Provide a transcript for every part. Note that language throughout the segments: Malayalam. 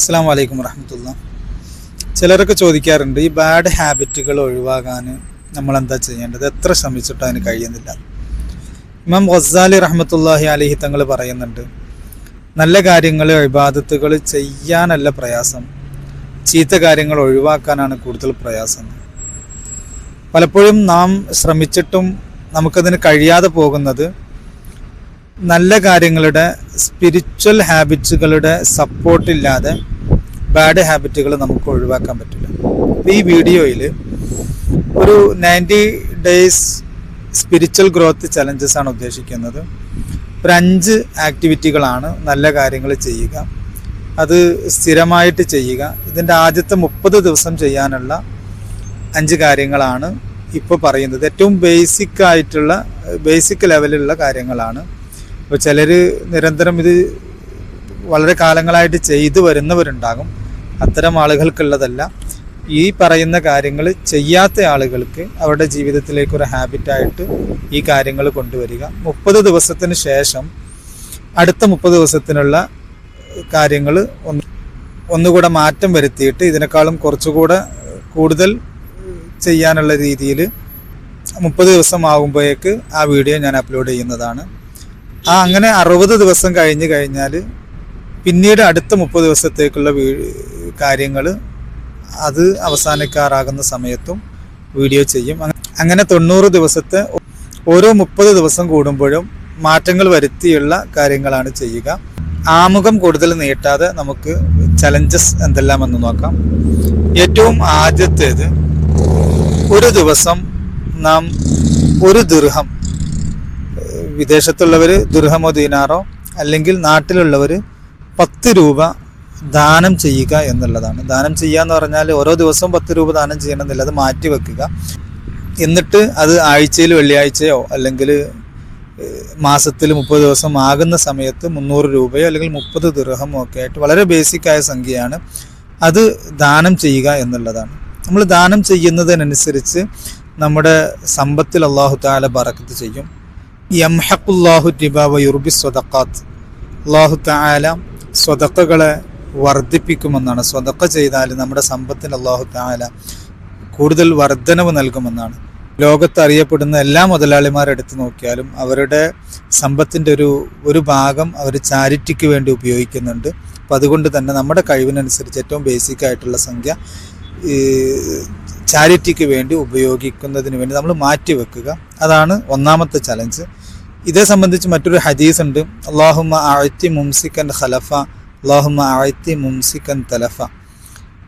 അസ്സാം വലൈക്കും വറഹമത്തുള്ള. ചിലരൊക്കെ ചോദിക്കാറുണ്ട് ഈ ബാഡ് ഹാബിറ്റുകൾ ഒഴിവാകാൻ നമ്മൾ എന്താ ചെയ്യേണ്ടത്? എത്ര ശ്രമിച്ചിട്ടും അതിന് കഴിയുന്നില്ല. ഇമാം ഗസാലി റഹമത്തല്ലാഹി അലഹി തങ്ങൾ പറയുന്നുണ്ട് നല്ല കാര്യങ്ങൾ ഇബാദത്തുകൾ ചെയ്യാനല്ല പ്രയാസം. ചീത്ത കാര്യങ്ങൾ ഒഴിവാക്കാനാണ് കൂടുതൽ പ്രയാസം. പലപ്പോഴും നാം ശ്രമിച്ചിട്ടും നമുക്കതിന് കഴിയാതെ പോകുന്നത് നല്ല കാര്യങ്ങളുടെ സ്പിരിച്വൽ ഹാബിറ്റ്സുകളുടെ സപ്പോർട്ടില്ലാതെ ബാഡ് ഹാബിറ്റുകൾ നമുക്ക് ഒഴിവാക്കാൻ പറ്റില്ല. അപ്പോൾ ഈ വീഡിയോയിൽ ഒരു ninety days spiritual growth challenges ആണ് ഉദ്ദേശിക്കുന്നത്. ഒരു അഞ്ച് ആക്ടിവിറ്റികളാണ് നല്ല കാര്യങ്ങൾ ചെയ്യുക. അത് സ്ഥിരമായിട്ട് ചെയ്യുക. ഇതിന്റെ ആദ്യത്തെ മുപ്പത് ദിവസം ചെയ്യാനുള്ള അഞ്ച് കാര്യങ്ങളാണ് ഇപ്പോൾ പറയുന്നത്. ഏറ്റവും ബേസിക് ആയിട്ടുള്ള ബേസിക് ലെവലിലുള്ള കാര്യങ്ങളാണ്. അപ്പോൾ ചിലർ നിരന്തരം ഇത് വളരെ കാലങ്ങളായിട്ട് ചെയ്തു വരുന്നവരുണ്ടാകും. അത്തരം ആളുകൾക്കുള്ളതല്ല. ഈ പറയുന്ന കാര്യങ്ങൾ ചെയ്യാത്ത ആളുകൾക്ക് അവരുടെ ജീവിതത്തിലേക്ക് ഒരു ഹാബിറ്റായിട്ട് ഈ കാര്യങ്ങൾ കൊണ്ടുവരിക. മുപ്പത് ദിവസത്തിന് ശേഷം അടുത്ത മുപ്പത് ദിവസത്തിനുള്ള കാര്യങ്ങൾ ഒന്ന് ഒന്നുകൂടെ മാറ്റം വരുത്തിയിട്ട് ഇതിനേക്കാളും കുറച്ചുകൂടെ കൂടുതൽ ചെയ്യാനുള്ള രീതിയിൽ മുപ്പത് ദിവസം ആകുമ്പോഴേക്ക് ആ വീഡിയോ ഞാൻ അപ്ലോഡ് ചെയ്യുന്നതാണ്. ആ അങ്ങനെ അറുപത് ദിവസം കഴിഞ്ഞ് കഴിഞ്ഞാൽ പിന്നീട് അടുത്ത മുപ്പത് ദിവസത്തേക്കുള്ള കാര്യങ്ങൾ അത് അവസാനിക്കാറാകുന്ന സമയത്തും വീഡിയോ ചെയ്യും. അങ്ങനെ തൊണ്ണൂറ് ദിവസത്തെ ഓരോ മുപ്പത് ദിവസം കൂടുമ്പോഴും മാറ്റങ്ങൾ വരുത്തിയുള്ള കാര്യങ്ങളാണ് ചെയ്യുക. ആമുഖം കൂടുതൽ നീട്ടാതെ നമുക്ക് ചലഞ്ചസ് എന്തെല്ലാം എന്ന് നോക്കാം. ഏറ്റവും ആദ്യത്തേത് ഒരു ദിവസം നാം ഒരു ദീർഘം വിദേശത്തുള്ളവർ ദുർഹമോ ദീനാറോ അല്ലെങ്കിൽ നാട്ടിലുള്ളവർ പത്ത് രൂപ ദാനം ചെയ്യുക എന്നുള്ളതാണ്. ദാനം ചെയ്യുക എന്ന് പറഞ്ഞാൽ ഓരോ ദിവസവും പത്ത് രൂപ ദാനം ചെയ്യണമെന്നില്ല അത് മാറ്റി വെക്കുക. എന്നിട്ട് അത് ആഴ്ചയിൽ വെള്ളിയാഴ്ചയോ അല്ലെങ്കിൽ മാസത്തിൽ മുപ്പത് ദിവസം ആകുന്ന സമയത്ത് മുന്നൂറ് രൂപയോ അല്ലെങ്കിൽ മുപ്പത് ദൃഹമോ ഒക്കെ ആയിട്ട് വളരെ ബേസിക്കായ സംഖ്യയാണ് അത് ദാനം ചെയ്യുക എന്നുള്ളതാണ്. നമ്മൾ ദാനം ചെയ്യുന്നതിനനുസരിച്ച് നമ്മുടെ സമ്പത്തിൽ അള്ളാഹു താല ബറക്കത്ത് ചെയ്യും. യംഹഖുല്ലാഹു ടിബാവ യുർബി സ്വതക്കാത്ത് അള്ളാഹു താല സ്വതക്കകളെ വർദ്ധിപ്പിക്കുമെന്നാണ്. സ്വതക്ക ചെയ്താൽ നമ്മുടെ സമ്പത്തിന് അള്ളാഹു താല കൂടുതൽ വർധനവ് നൽകുമെന്നാണ്. ലോകത്ത് അറിയപ്പെടുന്ന എല്ലാ മുതലാളിമാരെടുത്ത് നോക്കിയാലും അവരുടെ സമ്പത്തിന്റെ ഒരു ഒരു ഭാഗം അവർ ചാരിറ്റിക്ക് വേണ്ടി ഉപയോഗിക്കുന്നുണ്ട്. അപ്പം അതുകൊണ്ട് തന്നെ നമ്മുടെ കഴിവിനനുസരിച്ച് ഏറ്റവും ബേസിക് ആയിട്ടുള്ള സംഖ്യ ഈ ചാരിറ്റിക്ക് വേണ്ടി ഉപയോഗിക്കുന്നതിന് വേണ്ടി നമ്മൾ മാറ്റി വെക്കുക. അതാണ് ഒന്നാമത്തെ ചലഞ്ച് ഇതേ സംബന്ധിച്ച് മറ്റൊരു ഹദീസ് ഉണ്ട് അള്ളാഹുമ്മ ആഴ്ത്തി മുംസിക്കൻ ഖലഫ അള്ളാഹുമ്മ ആഴ്ത്തി മുംസിക്കൻ തലഫ.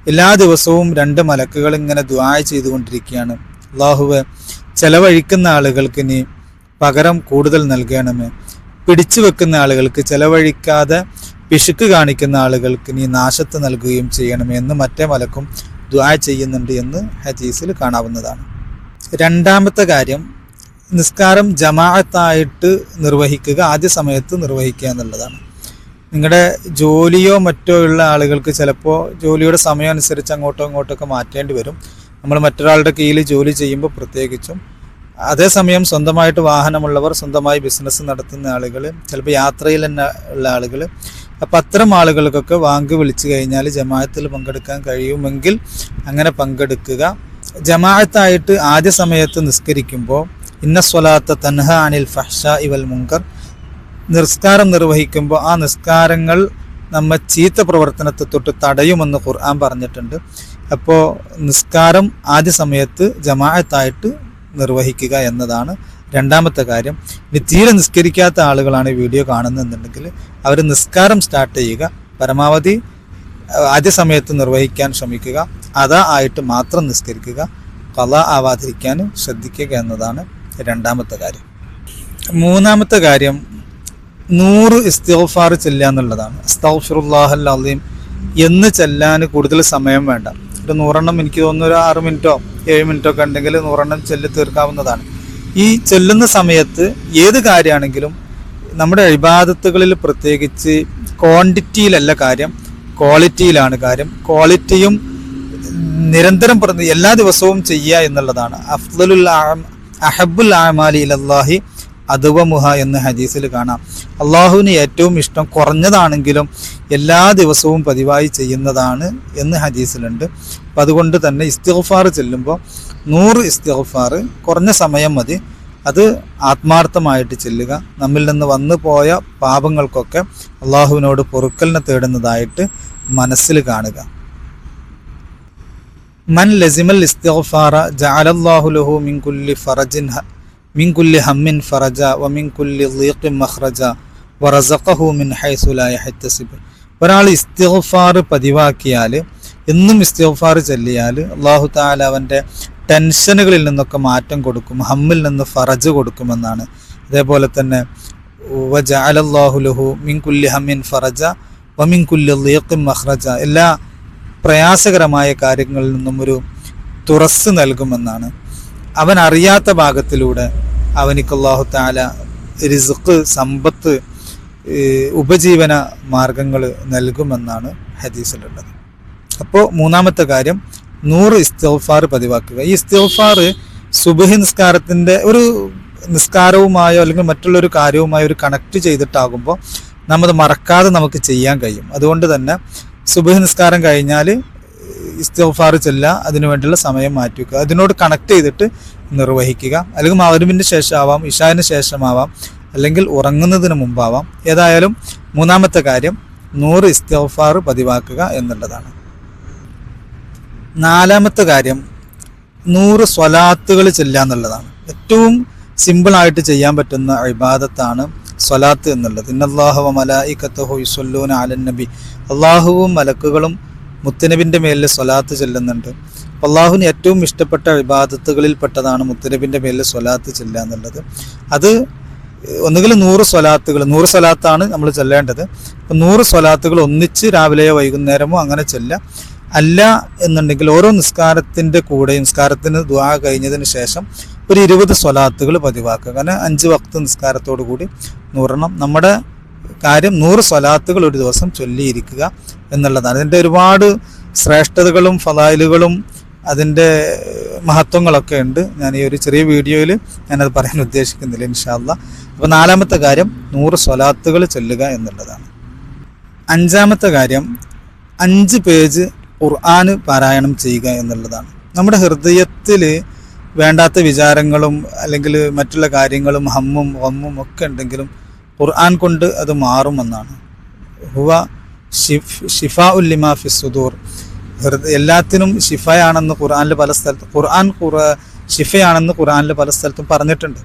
എല്ലാ ദിവസവും രണ്ട് മലക്കുകൾ ഇങ്ങനെ ദ്വായ ചെയ്തുകൊണ്ടിരിക്കുകയാണ്. അള്ളാഹുവെ ചെലവഴിക്കുന്ന ആളുകൾക്ക് നീ പകരം കൂടുതൽ നൽകണമേ. പിടിച്ചു വെക്കുന്ന ആളുകൾക്ക് ചെലവഴിക്കാതെ പിശുക്ക് കാണിക്കുന്ന ആളുകൾക്ക് നീ നാശത്ത് നൽകുകയും ചെയ്യണമേ എന്ന് മറ്റേ മലക്കും ദ്വാ ചെയ്യുന്നുണ്ട് എന്ന് ഹദീസിൽ കാണാവുന്നതാണ്. രണ്ടാമത്തെ കാര്യം നിസ്കാരം ജമാഅത്തായിട്ട് നിർവഹിക്കുക ആദ്യ സമയത്ത് നിർവഹിക്കുക എന്നുള്ളതാണ്. നിങ്ങളുടെ ജോലിയോ മറ്റോ ഉള്ള ആളുകൾക്ക് ചിലപ്പോൾ ജോലിയുടെ സമയം അനുസരിച്ച് അങ്ങോട്ടോ ഇങ്ങോട്ടോ ഒക്കെ മാറ്റേണ്ടി വരും. നമ്മൾ മറ്റൊരാളുടെ കീഴിൽ ജോലി ചെയ്യുമ്പോൾ പ്രത്യേകിച്ചും. അതേസമയം സ്വന്തമായിട്ട് വാഹനമുള്ളവർ സ്വന്തമായി ബിസിനസ് നടത്തുന്ന ആളുകൾ ചിലപ്പോൾ യാത്രയിൽ തന്നെ ഉള്ള ആളുകൾ അപ്പം അത്തരം ആളുകൾക്കൊക്കെ വാങ്ക് വിളിച്ചു കഴിഞ്ഞാൽ ജമാഅത്തിൽ പങ്കെടുക്കാൻ കഴിയുമെങ്കിൽ അങ്ങനെ പങ്കെടുക്കുക. ജമാഅത്തായിട്ട് ആദ്യ സമയത്ത് നിസ്കരിക്കുമ്പോൾ ഇന്ന സ്വലാത്ത തൻഹ അനിൽ ഫഹ്ഷ ഇവൽ മുങ്കർ നിസ്കാരം നിർവഹിക്കുമ്പോൾ ആ നിസ്കാരങ്ങൾ നമ്മെ ചീത്ത പ്രവർത്തനത്തെ തൊട്ട് തടയുമെന്ന് ഖുർആൻ പറഞ്ഞിട്ടുണ്ട്. അപ്പോൾ നിസ്കാരം ആദ്യ സമയത്ത് ജമാഅത്തായിട്ട് നിർവഹിക്കുക എന്നതാണ് രണ്ടാമത്തെ കാര്യം. ഇനി തീരെ നിസ്കരിക്കാത്ത ആളുകളാണ് ഈ വീഡിയോ കാണുന്നതെന്നുണ്ടെങ്കിൽ അവർ നിസ്കാരം സ്റ്റാർട്ട് ചെയ്യുക പരമാവധി ആദ്യ സമയത്ത് നിർവഹിക്കാൻ ശ്രമിക്കുക അതാ ആയിട്ട് മാത്രം നിസ്കരിക്കുക കല ആവാതിരിക്കാനും ശ്രദ്ധിക്കുക എന്നതാണ് രണ്ടാമത്തെ കാര്യം. മൂന്നാമത്തെ കാര്യം നൂറ് ഇസ്തിഫാർ ചെല്ലുക എന്നുള്ളതാണ്. അസ്തഫിറുല്ലാഹൽ അലീം എന്ന് ചെല്ലാൻ കൂടുതൽ സമയം വേണ്ട. ഒരു നൂറെണ്ണം എനിക്ക് തോന്നുന്നു ഒരു ആറ് മിനിറ്റോ ഏഴ് മിനിറ്റോ ഒക്കെ ഉണ്ടെങ്കിൽ നൂറെണ്ണം ചെല്ലി തീർക്കാവുന്നതാണ്. ഈ ചെല്ലുന്ന സമയത്ത് ഏത് കാര്യമാണെങ്കിലും നമ്മുടെ അഴിബാദത്തുകളിൽ പ്രത്യേകിച്ച് ക്വാണ്ടിറ്റിയിലല്ല കാര്യം ക്വാളിറ്റിയിലാണ് കാര്യം. ക്വാളിറ്റിയും നിരന്തരം എല്ലാ ദിവസവും ചെയ്യുക എന്നുള്ളതാണ്. അഫ്ദലുൽ അഹബുൽ അഹമാലി അലല്ലാഹി അദുവമുഹ എന്ന് ഹദീസിൽ കാണാം. അള്ളാഹുവിന് ഏറ്റവും ഇഷ്ടം കുറഞ്ഞതാണെങ്കിലും എല്ലാ ദിവസവും പതിവായി ചെയ്യുന്നതാണ് എന്ന് ഹദീസിലുണ്ട്. അപ്പം അതുകൊണ്ട് തന്നെ ഇസ്തിഗ്ഫാർ ചെല്ലുമ്പോൾ നൂറ് ഇസ്തിഗ്ഫാർ കുറഞ്ഞ സമയം മതി. അത് ആത്മാർത്ഥമായിട്ട് ചെല്ലുക. നമ്മിൽ നിന്ന് വന്നു പോയ പാപങ്ങൾക്കൊക്കെ അള്ളാഹുവിനോട് പൊറുക്കലിനെ തേടുന്നതായിട്ട് മനസ്സിൽ കാണുക. മൻ ലസിമൽ ഇസ്തിഗ്ഫാറ ജഅലല്ലാഹു ലഹു മിൻ കുല്ലി ഫറജിൻ ഹ- മിൻ കുല്ലി ഹമ്മിൻ ഫറജ വ മിൻ കുല്ലി ളീഖിൻ മഖ്റജ വറസഖഹു മിൻ ഹൈസു ലാ യഹ്തസിബ്. ഒരാൾ ഇസ്തിഗ്ഫാർ പതിവാക്കിയാൽ എന്നും ഇസ്തിഗ്ഫാർ ചൊല്ലിയാൽ അള്ളാഹു താല അവന്റെ ടെൻഷനുകളിൽ നിന്നൊക്കെ മാറ്റം കൊടുക്കും ഹമ്മിൽ നിന്ന് ഫറജ് കൊടുക്കുമെന്നാണ്. അതേപോലെ തന്നെ വ ജഅലല്ലാഹു ലഹു മിൻ കുല്ലി ഹമ്മിൻ ഫറജ വ മിൻ കുല്ലി ളീഖിൻ മഖ്റജ. എല്ലാ പ്രയാസകരമായ കാര്യങ്ങളിൽ നിന്നും ഒരു തുറസ് നൽകുമെന്നാണ്. അവൻ അറിയാത്ത ഭാഗത്തിലൂടെ അവനിക്ക് അള്ളാഹു താല റിസുക്ക് സമ്പത്ത് ഉപജീവന മാർഗങ്ങൾ നൽകുമെന്നാണ് ഹദീസിലുള്ളത്. അപ്പോൾ മൂന്നാമത്തെ കാര്യം നൂറ് ഇസ്തോഫാർ പതിവാക്കുക. ഈ ഇസ്തോഫാർ സുബഹി നിസ്കാരത്തിന്റെ ഒരു നിസ്കാരവുമായോ അല്ലെങ്കിൽ മറ്റുള്ളൊരു കാര്യവുമായോ ഒരു കണക്ട് ചെയ്തിട്ടാകുമ്പോൾ നമ്മൾ മറക്കാതെ നമുക്ക് ചെയ്യാൻ കഴിയും. അതുകൊണ്ട് തന്നെ സുബഹി നിസ്കാരം കഴിഞ്ഞാൽ ഇസ്തിഗ്ഫാർ ചെല്ലുക അതിനു വേണ്ടിയുള്ള സമയം മാറ്റിവെക്കുക. അതിനോട് കണക്ട് ചെയ്തിട്ട് നിർവഹിക്കുക. അല്ലെങ്കിൽ മകരുവിന്റെ ശേഷമാവാം ഇഷാവിന് ശേഷമാവാം അല്ലെങ്കിൽ ഉറങ്ങുന്നതിന് മുമ്പാവാം. ഏതായാലും മൂന്നാമത്തെ കാര്യം നൂറ് ഇസ്തിഗ്ഫാർ പതിവാക്കുക എന്നുള്ളതാണ്. നാലാമത്തെ കാര്യം നൂറ് സ്വലാത്തുകൾ ചെല്ലുക എന്നുള്ളതാണ്. ഏറ്റവും സിമ്പിളായിട്ട് ചെയ്യാൻ പറ്റുന്ന ഇബാദത്താണ് സ്വലാത്ത് എന്നുള്ളത്. ഇന്നല്ലാഹു മലായിക്കത്തഹു ഇസ്വല്ലൂൻ അലൻ നബി. അള്ളാഹുവും മലക്കുകളും മുത്തനബിന്റെ മേലിൽ സ്വലാത്ത് ചെല്ലുന്നുണ്ട്. അള്ളാഹുവിന് ഏറ്റവും ഇഷ്ടപ്പെട്ട വിവാദത്തുകളിൽ പെട്ടതാണ് മുത്തനബിന്റെ മേലിൽ സ്വലാത്ത് ചെല്ലുക എന്നുള്ളത്. അത് ഒന്നുകിൽ നൂറ് സ്വലാത്തുകൾ നൂറ് സ്വലാത്താണ് നമ്മൾ ചെല്ലേണ്ടത്. അപ്പം നൂറ് സ്വലാത്തുകൾ ഒന്നിച്ച് രാവിലെയോ വൈകുന്നേരമോ അങ്ങനെ ചെല്ലുക. അല്ല എന്നുണ്ടെങ്കിൽ ഓരോ നിസ്കാരത്തിന്റെ കൂടെ നിസ്കാരത്തിന് ദ്വാ കഴിഞ്ഞതിന് ശേഷം ഒരു ഇരുപത് സ്വലാത്തുകൾ പതിവാക്കുക. കാരണം അഞ്ച് വക്ത് നിസ്കാരത്തോടു കൂടി നൂറെണ്ണം. നമ്മുടെ കാര്യം നൂറ് സ്വലാത്തുകൾ ഒരു ദിവസം ചൊല്ലിയിരിക്കുക എന്നുള്ളതാണ്. അതിന്റെ ഒരുപാട് ശ്രേഷ്ഠതകളും ഫലായിലുകളും അതിന്റെ മഹത്വങ്ങളൊക്കെ ഉണ്ട്. ഞാൻ ഈ ഒരു ചെറിയ വീഡിയോയിൽ ഞാനത് പറയാൻ ഉദ്ദേശിക്കുന്നില്ല ഇൻഷാല്ല അപ്പോൾ നാലാമത്തെ കാര്യം നൂറ് സ്വലാത്തുകൾ ചൊല്ലുക എന്നുള്ളതാണ്. അഞ്ചാമത്തെ കാര്യം അഞ്ച് പേജ് ഖുർആന് പാരായണം ചെയ്യുക എന്നുള്ളതാണ്. നമ്മുടെ ഹൃദയത്തിൽ വേണ്ടാത്ത വിചാരങ്ങളും അല്ലെങ്കിൽ മറ്റുള്ള കാര്യങ്ങളും ഹമ്മും ഒമ്മും ഒക്കെ ഉണ്ടെങ്കിലും ഖുർആൻ കൊണ്ട് അത് മാറുമെന്നാണ് ഹുവ ഷിഫ് ഉല്ലിമാ ഫിസുദൂർ എല്ലാത്തിനും ഷിഫയാണെന്ന് ഖുർആനിൽ പല സ്ഥലത്തും ഖുർആൻ ഖുറ ഷിഫയാണെന്ന് ഖുർആനിൽ പല സ്ഥലത്തും പറഞ്ഞിട്ടുണ്ട്.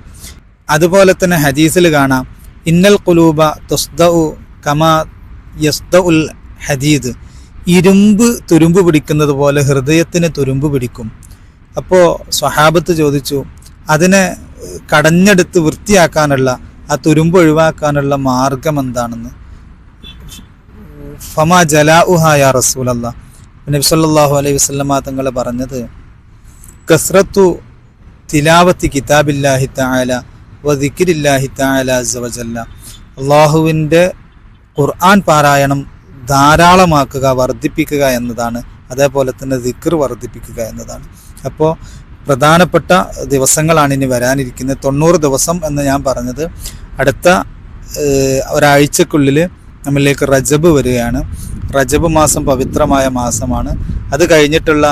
അതുപോലെ തന്നെ ഹദീസിൽ കാണാം. ഇന്നൽ കുലൂബ തുസ്ദഉ കമാ യസ്ദ ഉൽ ഹദീദ്. ഇരുമ്പ് തുരുമ്പ് പിടിക്കുന്നത് പോലെ ഹൃദയത്തിന് തുരുമ്പ് പിടിക്കും. അപ്പോൾ സ്വഹാബത്ത് ചോദിച്ചു അതിനെ കടഞ്ഞെടുത്ത് വൃത്തിയാക്കാനുള്ള ആ തുരുമ്പ് ഒഴിവാക്കാനുള്ള മാർഗം എന്താണെന്ന് ഫമാ ജലാഉഹായ റസൂലല്ല. നബി സല്ലല്ലാഹു അലൈഹി വസല്ലമ തങ്ങൾ പറഞ്ഞത് കസ്രത്തു തിലാവത്തി കിതാബില്ലാഹി തആല വ ദിക്രില്ലാഹി തആല അസ്സ വജല്ല. അള്ളാഹുവിന്റെ ഖുർആൻ പാരായണം ധാരാളമാക്കുക വർദ്ധിപ്പിക്കുക എന്നതാണ്. അതേപോലെ തന്നെ ദിക്ർ വർദ്ധിപ്പിക്കുക എന്നതാണ്. അപ്പോൾ പ്രധാനപ്പെട്ട ദിവസങ്ങളാണ് ഇനി വരാനിരിക്കുന്നത്. തൊണ്ണൂറ് ദിവസം എന്ന് ഞാൻ പറഞ്ഞത്. അടുത്ത ഒരാഴ്ചക്കുള്ളിൽ നമ്മളിലേക്ക് റജബ് വരികയാണ്. റജബ് മാസം പവിത്രമായ മാസമാണ്. അത് കഴിഞ്ഞിട്ടുള്ള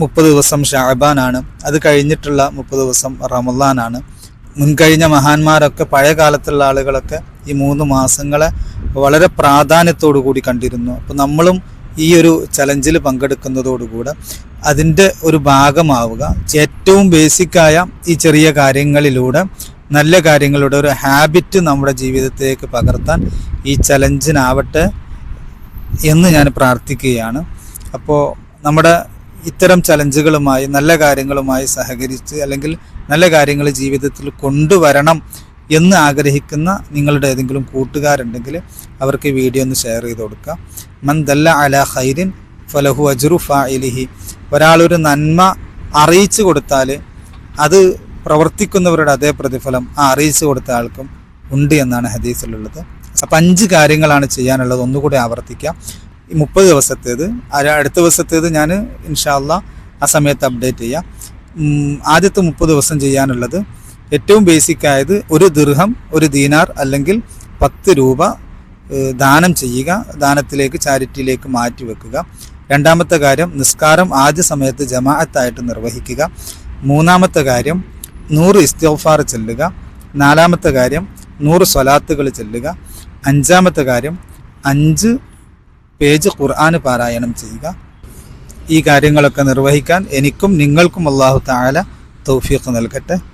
മുപ്പത് ദിവസം ഷാബാനാണ്. അത് കഴിഞ്ഞിട്ടുള്ള മുപ്പത് ദിവസം റമദാനാണ്. മുൻകഴിഞ്ഞ മഹാന്മാരൊക്കെ പഴയ കാലത്തുള്ള ആളുകളൊക്കെ ഈ മൂന്ന് മാസങ്ങളെ വളരെ പ്രാധാന്യത്തോടു കൂടി കണ്ടിരുന്നു. അപ്പം നമ്മളും ഈ ഒരു ചലഞ്ചിൽ പങ്കെടുക്കുന്നതോടുകൂടെ അതിന്റെ ഒരു ഭാഗമാവുക. ഏറ്റവും ബേസിക്കായ ഈ ചെറിയ കാര്യങ്ങളിലൂടെ നല്ല കാര്യങ്ങളുടെ ഒരു ഹാബിറ്റ് നമ്മുടെ ജീവിതത്തിലേക്ക് പകർത്താൻ ഈ ചലഞ്ചിനാവട്ടെ എന്ന് ഞാൻ പ്രാർത്ഥിക്കുകയാണ്. അപ്പോൾ നമ്മുടെ ഇത്തരം ചലഞ്ചുകളുമായി നല്ല കാര്യങ്ങളുമായി സഹകരിച്ച് അല്ലെങ്കിൽ നല്ല കാര്യങ്ങൾ ജീവിതത്തിൽ കൊണ്ടുവരണം എന്ന് ആഗ്രഹിക്കുന്ന നിങ്ങളുടെ ഏതെങ്കിലും കൂട്ടുകാരുണ്ടെങ്കിൽ അവർക്ക് ഈ വീഡിയോ ഒന്ന് ഷെയർ ചെയ്ത് കൊടുക്കുക. മന്ദല്ല അല ഹൈരിൻ ഫലഹു അജ്റു ഫാഇലിഹി. ഒരാളൊരു നന്മ അറിയിച്ചു കൊടുത്താൽ അത് പ്രവർത്തിക്കുന്നവരുടെ അതേ പ്രതിഫലം ആ അറിയിച്ചു കൊടുത്ത ആൾക്കും ഉണ്ട് എന്നാണ് ഹദീസിലുള്ളത്. അപ്പം അഞ്ച് കാര്യങ്ങളാണ് ചെയ്യാനുള്ളത്. ഒന്നുകൂടി ആവർത്തിക്കാം. ഈ മുപ്പത് ദിവസത്തേത് അടുത്ത ദിവസത്തേത് ഞാൻ ഇൻഷാല്ല ആ സമയത്ത് അപ്ഡേറ്റ് ചെയ്യാം. ആദ്യത്തെ മുപ്പത് ദിവസം ചെയ്യാനുള്ളത് ഏറ്റവും ബേസിക് ആയത് ഒരു ദീർഘം ഒരു ദീനാർ അല്ലെങ്കിൽ പത്ത് രൂപ ദാനം ചെയ്യുക ദാനത്തിലേക്ക് ചാരിറ്റിയിലേക്ക് മാറ്റി വെക്കുക. രണ്ടാമത്തെ കാര്യം നിസ്കാരം ആദ്യ സമയത്ത് ജമാഅത്തായിട്ട് നിർവഹിക്കുക. മൂന്നാമത്തെ കാര്യം നൂറ് ഇസ്തോഫാർ ചെല്ലുക. നാലാമത്തെ കാര്യം നൂറ് സ്വലാത്തുകൾ ചെല്ലുക. അഞ്ചാമത്തെ കാര്യം അഞ്ച് പേജ് ഖുർആൻ പാരായണം ചെയ്യുക. ഈ കാര്യങ്ങളൊക്കെ നിർവഹിക്കാൻ എനിക്കും നിങ്ങൾക്കും അള്ളാഹു താല തൗഫീഖ് നൽകട്ടെ.